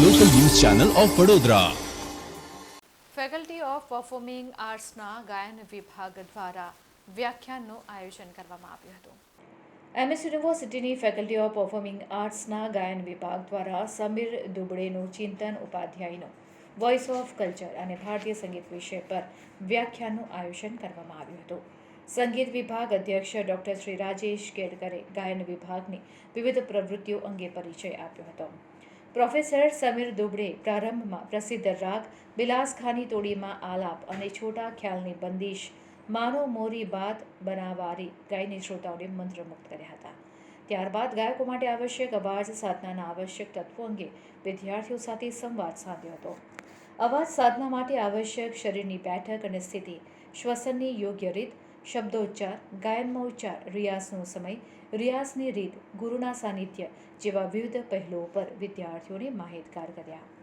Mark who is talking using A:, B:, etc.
A: Channel of Vadodara.
B: Faculty of performing આર્ટ્સના ગાયન વિભાગ દ્વારા વ્યાખ્યાનનું આયોજન કરવામાં આવ્યું હતું. એમએસ યુનિવર્સિટીની ફેકલ્ટી ઓફ પરફોર્મિંગ આર્ટ્સના ગાયન વિભાગ દ્વારા સમીર દુબળેનું ચિંતન ઉપાધ્યાયનું વોઇસ ઓફ કલ્ચર અને ભારતીય સંગીત વિષય પર વ્યાખ્યાનનું આયોજન કરવામાં આવ્યું હતું. સંગીત વિભાગ અધ્યક્ષ ડૉક્ટર શ્રી રાજેશ કેડકરે ગાયન વિભાગની વિવિધ પ્રવૃત્તિઓ અંગે પરિચય આપ્યો હતો. પ્રોફેસર સમીર દુબડે પ્રારંભમાં પ્રસિદ્ધ રાગ બિલાસ ખાની તોડીમાં આલાપ અને છોટા ખ્યાલની બંદિશ માનો મોરી બાત બનાવારી ગાયની શ્રોતાઓને મંત્રમુગ્ધ કર્યા હતા. ત્યારબાદ ગાયકો માટે આવશ્યક અવાજ સાધનાના આવશ્યક તત્વો અંગે વિદ્યાર્થીઓ સાથે સંવાદ સાધ્યો હતો. અવાજ સાધના માટે આવશ્યક શરીરની બેઠક અને સ્થિતિ, શ્વસનની યોગ્ય રીત શબ્દોચ્ચાર ગાયનમાં ઉચ્ચાર રિયાઝનો સમય, રિયાઝની રીત, ગુરુના સાનિધ્ય જેવા વિવિધ પહેલો પર વિદ્યાર્થીઓને માહિતગાર કર્યા.